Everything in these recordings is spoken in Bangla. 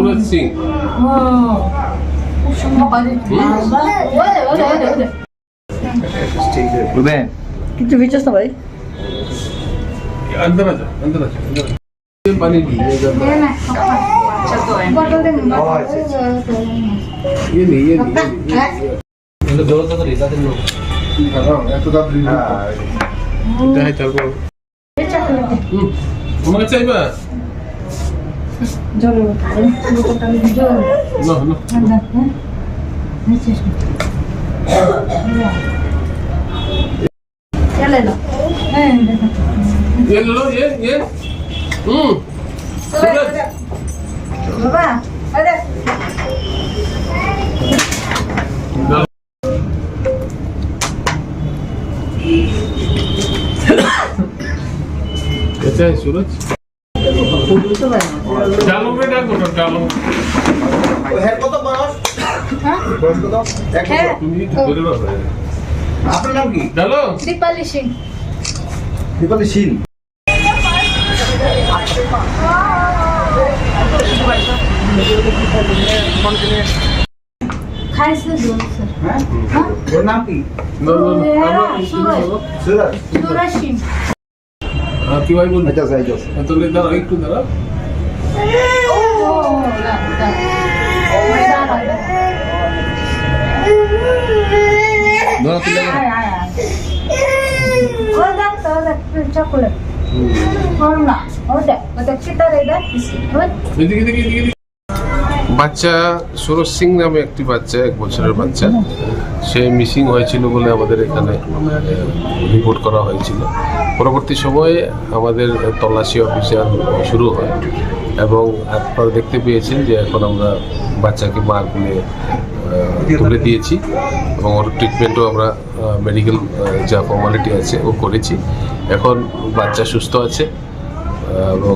সুরজ সিং খুব সুন্দর কাজে ওরে ওরে ওরে ওরে রুবেন কিছু ফিচার্স না ভাই अंदर आ जा अंदर आ जा अंदर आ जा। ये पानी भी ये जब- দে না বটল দে ये नहीं ये नहीं, ये नहीं हाँ, 저를 다른 이것도 다른 저. 일로 일로. 한다. 응? 알지. 잘래라. 네. 얘들로 얘 얘. 응. 그래. 봐봐. 가자. Это отсюда? কত বয়স? হ্যাঁ? বয়স কত? হ্যাঁ। তুমি ধরে নাও আপনার নাম কি? ডালো? দীপালি সিং। দীপালি খাইছে জল স্যার। হ্যাঁ? হ্যাঁ? ওর নাম কি? না না না হ্যাঁ, আমরা সুরজ। সুরজ সিং। হ্যাঁ কি ভাই বল আচ্ছা যাই যাও তো ले দাঁড়াও একটু দাঁড়াও ও দা দা ও দাঁড়া ধরো তুলে চকলেট। না ও দেখ ও দেখ কিতারে দেখ বাচ্চা, সুরজ সিং নামে একটি বাচ্চা, এক বছরের বাচ্চা। সে মিসিং হয়েছিল বলে আমাদের এখানে রিপোর্ট করা হয়েছিল। পরবর্তী সময়ে আমাদের তল্লাশি অভিযান শুরু হয় এবং আপনারা দেখতে পেয়েছেন যে এখন আমরা বাচ্চাকে মার গুলে তুলে দিয়েছি এবং ওর ট্রিটমেন্টও আমরা মেডিকেল যা ফর্মালিটি আছে ও করেছি। এখন বাচ্চা সুস্থ আছে এবং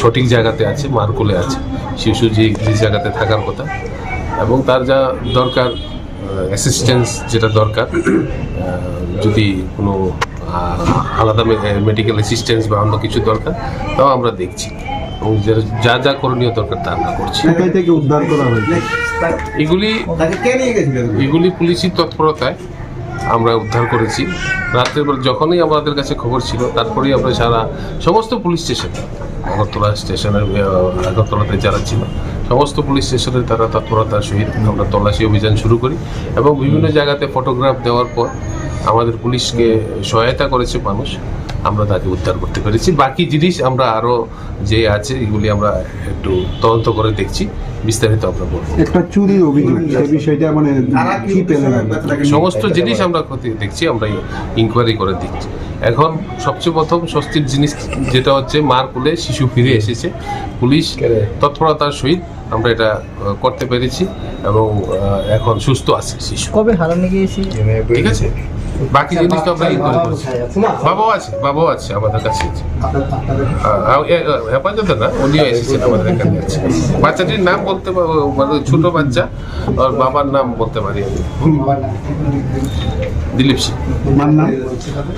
সঠিক জায়গাতে আছে মার কোলে আছে শিশু যে যে জায়গাতে থাকার কথা। এবং তার যা দরকার অ্যাসিস্ট্যান্স যেটা দরকার যদি কোনো আলাদা মেডিকেল অ্যাসিস্ট্যান্স বা অন্য কিছু দরকার তাও আমরা দেখছি। এবং যা যা করণীয় দরকার তা আমরা করছি। এগুলি এগুলি পুলিশি তৎপরতায় আমরা উদ্ধার করেছি। রাত্রের বেলা যখনই আমাদের কাছে খবর ছিল, তারপরেই আমরা সারা সমস্ত পুলিশ স্টেশন, আগরতলা স্টেশনের আগরতলাতে যারা ছিল, সমস্ত পুলিশ স্টেশনে তারা তৎপরতার সহিত আমরা তল্লাশি অভিযান শুরু করি এবং বিভিন্ন জায়গাতে ফটোগ্রাফ দেওয়ার পর আমাদের পুলিশকে সহায়তা করেছে মানুষ, আমরা তাকে উদ্ধার করতে পেরেছি। বাকি জিনিস আমরা আরও যে আছে, এগুলি আমরা একটু তদন্ত করে দেখছি। বিস্তারিত আমরা বলব। একটা চুরির অভিযোগ সেই বিষয়টা মানে কি পেলেন সমস্ত জিনিস আমরা খতি- দেখছি আমরা ইনকোয়ারি করে দেখছি। এখন সবচেয়ে প্রথম স্বস্তির জিনিস যেটা হচ্ছে মার কোলে শিশু ফিরে এসেছে। পুলিশ তৎপরতার সহিত আমরা এটা করতে পেরেছি এবং এখন সুস্থ আছে শিশু। কবে হারানো গিয়েছি? ঠিক আছে? বাকি জিনিস তো আমরা ইনকোয়ারি করছি। বাবাও আছে বাবাও আছে আমাদের কাছে হেফাজতে না উনিও এসেছেন আমাদের এখানে আছে। বাচ্চাটির নাম বলতে মানে ছোট বাচ্চা আর বাবার নাম বলতে পারি আমি। দিলীপ সিং। মার নাম?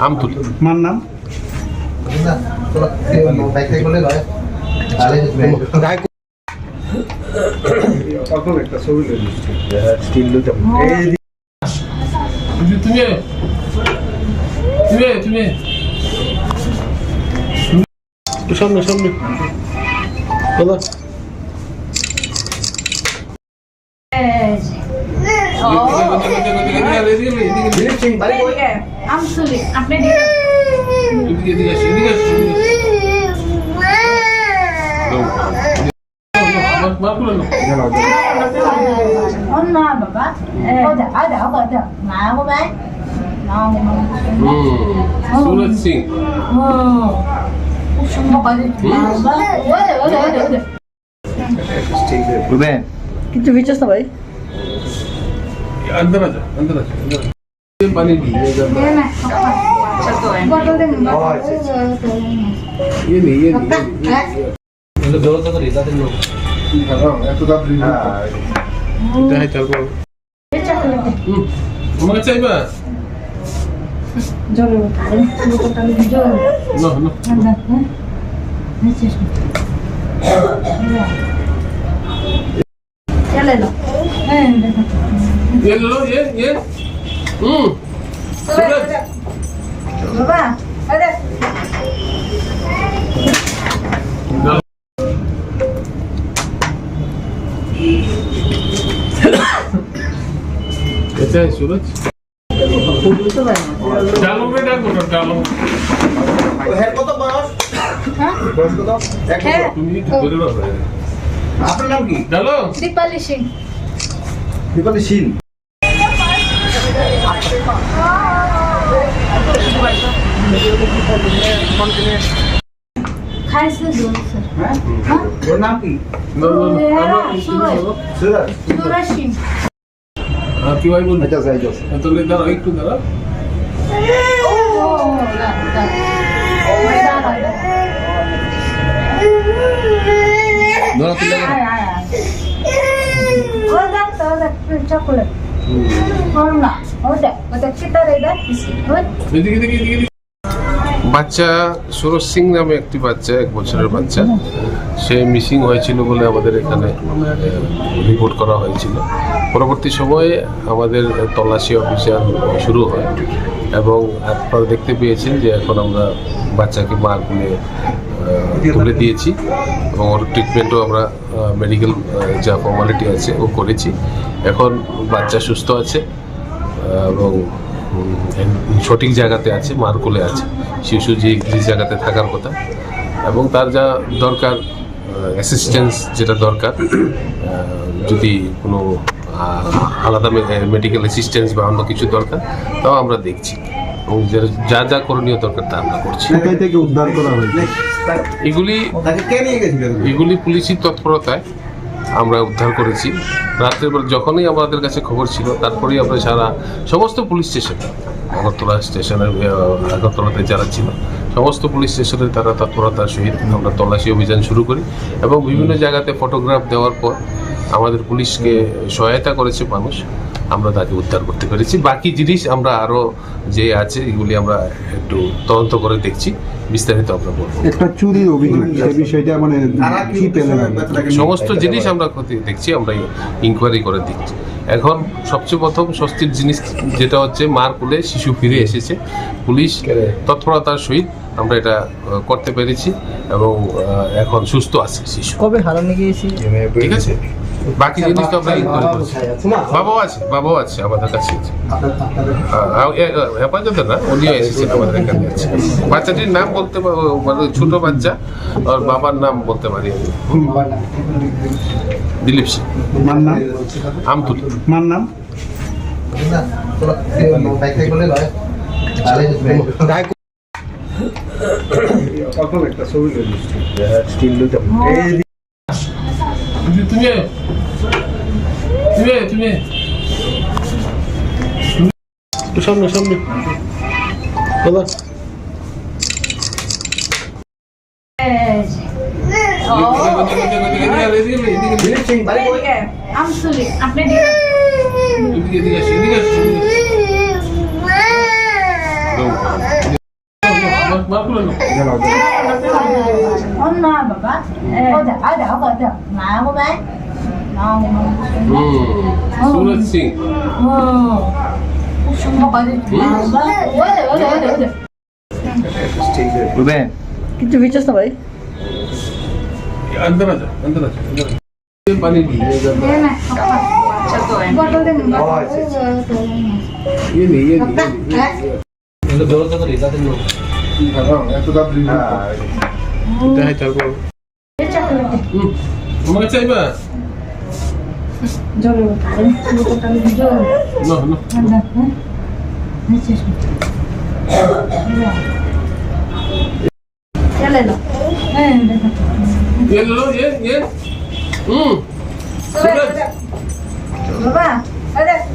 আমতুলি। মার নাম? তুমি তুমি তুমি। তুমি একটু সামনে সামনে। বলো দিলীপ সিং বাড়ি কই? আমসুলি আপনি ও না বাবা ও দা আ দা ও দা মা গো ভাই না সুরজ সিং কিছু ফিচার্স না ভাই अंदर आ जा अंदर आ जा अंदर आ जा। ये पानी भी ये जब- দে না বটল দে ये नहीं ये नहीं, ये नहीं हाँ, এত তাড়াতাড়ি না। যাই চল বল। হুম, তোমাকে চাইবা জলের বোতল বোতলটা জল না না না না নিচে चले लो ये लो ये ये हम्म सूरज बाबा अरे कैसा है सूरज डालो बेटा गोटा डालो ওই হেড কত বয়স हाँ বয়স কত এক है বছর। তুমি কি করে রাখবে আপনার নাম কি ডালো दीपाली सिंह দীপালি শীল কি ভাই বলুন আচ্ছা যাই যাও তাহলে দাঁড়াও একটু দাঁড়াও ধরো তুলে চকলেট ওটা ওটা চিটা রে বাচ্চা সুরজ সিং নামে একটি বাচ্চা এক বছরের বাচ্চা। সে মিসিং হয়েছিল বলে আমাদের এখানে রিপোর্ট করা হয়েছিল। পরবর্তী সময়ে আমাদের তল্লাশি অভিযান শুরু হয় এবং আপনারা দেখতে পেয়েছেন যে এখন আমরা বাচ্চাকে মার আহ, তুলে দিয়েছি এবং ওর ট্রিটমেন্টও আমরা মেডিকেল যা ফর্মালিটি আছে ও করেছি। এখন বাচ্চা সুস্থ আছে এবং সঠিক জায়গাতে আছে মার কোলে আছে শিশু যে যে জায়গাতে থাকার কথা। এবং তার যা দরকার অ্যাসিস্ট্যান্স যেটা দরকার যদি কোনো আলাদা মেডিকেল অ্যাসিস্ট্যান্স বা অন্য কিছু দরকার তাও আমরা দেখছি। এবং যা যা করণীয় দরকার তা আমরা করছি। থেকে উদ্ধার করা হয়েছে। এগুলি এগুলি পুলিশি তৎপরতায় আমরা উদ্ধার করেছি। রাত্রেবেলা যখনই আমাদের কাছে খবর ছিল তারপরেই আমরা সারা সমস্ত পুলিশ স্টেশন আগরতলা স্টেশনের আগরতলাতে যারা ছিল সমস্ত পুলিশ স্টেশনের তারা তৎপরতার সহিত আমরা তল্লাশি অভিযান শুরু করি এবং বিভিন্ন জায়গাতে ফটোগ্রাফ দেওয়ার পর আমাদের পুলিশকে সহায়তা করেছে মানুষ। আমরা তাকে উদ্ধার করতে পেরেছি। বাকি জিনিস আমরা আরও যে আছে এগুলি আমরা একটু তদন্ত করে দেখছি। বিস্তারিত আমরা বলব। একটা চুরির অভিযোগ বিষয়টা মানে কি কি পেলেন সমস্ত জিনিস আমরা দেখছি আমরা ইনকোয়ারি করে দেখছি। এখন সবচেয়ে প্রথম স্বস্তির জিনিস যেটা হচ্ছে মার কোলে শিশু ফিরে এসেছে। পুলিশ তৎপরতার সহিত আমরা এটা করতে পেরেছি এবং এখন সুস্থ আছে শিশু। কবে হারানো গিয়েছি? ঠিক আছে? বাকি জিনিস তো করছি বাবাও আছে বাবাও আছে আমাদের কাছে হেফাজতে না উনিও এসেছেন আমাদের এখানে আছে। বাচ্চাটির নাম বলতে পার- মানে ছোট বাচ্চা আর বাবার নাম বলতে পারি আমি। দিলীপ সিং। আমতুলি। মার নাম? তুমি তুমি তুমি তুমি একটু সামনে সামনে দাদা দিলীপ সিং বাড়ি কই? আমসুলি আপনি सूरज सिंह कितने फीचर्स था भाई अंदर आ जा अंदर आ जा पानी पी ये नहीं ये नहीं ये दो तो लेता था लोग खा रहा हूं तो दाब ली हां इतना है चल को ये चक्कर मत चाहिए बस 저를 못해. 이것도 딱 이거. 일로 일로. 간다. 응? 알지? 일로. 예, 일로. 네, 일로. 예, 예. 응. 그래. 봐봐. 그래.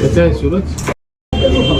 Это отсюда?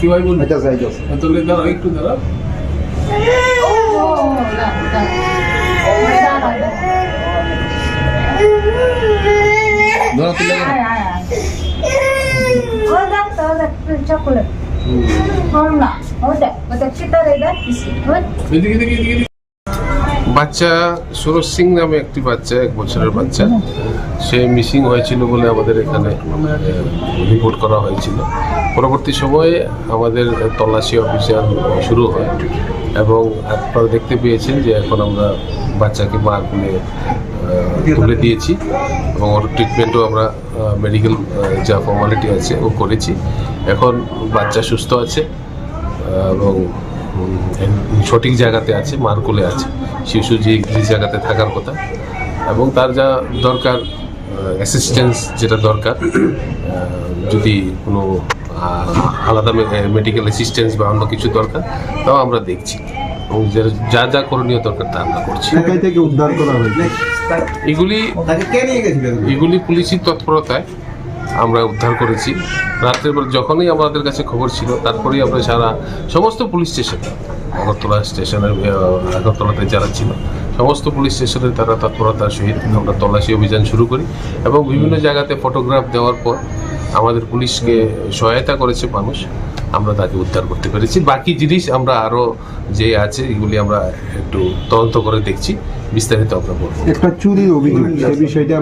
কি ভাই বলুন এটা যাই যাচ্ছে। তাহলে দাঁড়াও একটু দাঁড়াও দাঁড়াও তুলে চকলেট না ও দেখ ও দেখ এদিকে, এদিকে, এদিকে। বাচ্চা সুরজ সিং নামে একটি বাচ্চা, এক বছরের বাচ্চা। সে মিসিং হয়েছিল বলে আমাদের এখানে রিপোর্ট করা হয়েছিল। পরবর্তী সময়ে আমাদের তল্লাশি অফিসিয়াল শুরু হয় এবং আপনারা দেখতে পেয়েছেন যে এখন আমরা বাচ্চাকে মা কোলে তুলে দিয়েছি এবং ওর ট্রিটমেন্টও আমরা মেডিকেল যা ফর্মালিটি আছে ও করেছি। এখন বাচ্চা সুস্থ আছে এবং সঠিক জায়গাতে আছে মার কোলে আছে। শিশু যে যে জায়গাতে থাকার কথা। এবং তার যা দরকার অ্যাসিস্ট্যান্স যেটা দরকার যদি কোনো আলাদা মেডিকেল অ্যাসিস্ট্যান্স বা অন্য কিছু দরকার তাও আমরা দেখছি। এবং যা যা করণীয় দরকার তা আমরা করছি। থেকে উদ্ধার করা হয়েছে। এগুলি এগুলি? পুলিশি তৎপরতায় আমরা উদ্ধার করেছি। রাত্রের বেলা যখনই আমাদের কাছে খবর ছিল তারপরেই আমরা সারা সমস্ত পুলিশ স্টেশন আগরতলা স্টেশনের আগরতলাতে যারা ছিল সমস্ত পুলিশ স্টেশনে তারা তৎপরতার সহিত আমরা তল্লাশি অভিযান শুরু করি এবং বিভিন্ন জায়গাতে ফটোগ্রাফ দেওয়ার পর আমাদের পুলিশকে সহায়তা করেছে মানুষ। আমরা তাকে উদ্ধার করতে পেরেছি। বাকি জিনিস আমরা আরও যে আছে এগুলি আমরা একটু তদন্ত করে দেখছি। বিস্তারিত আমরা বলব। একটা চুরির অভিযোগ বিষয়টা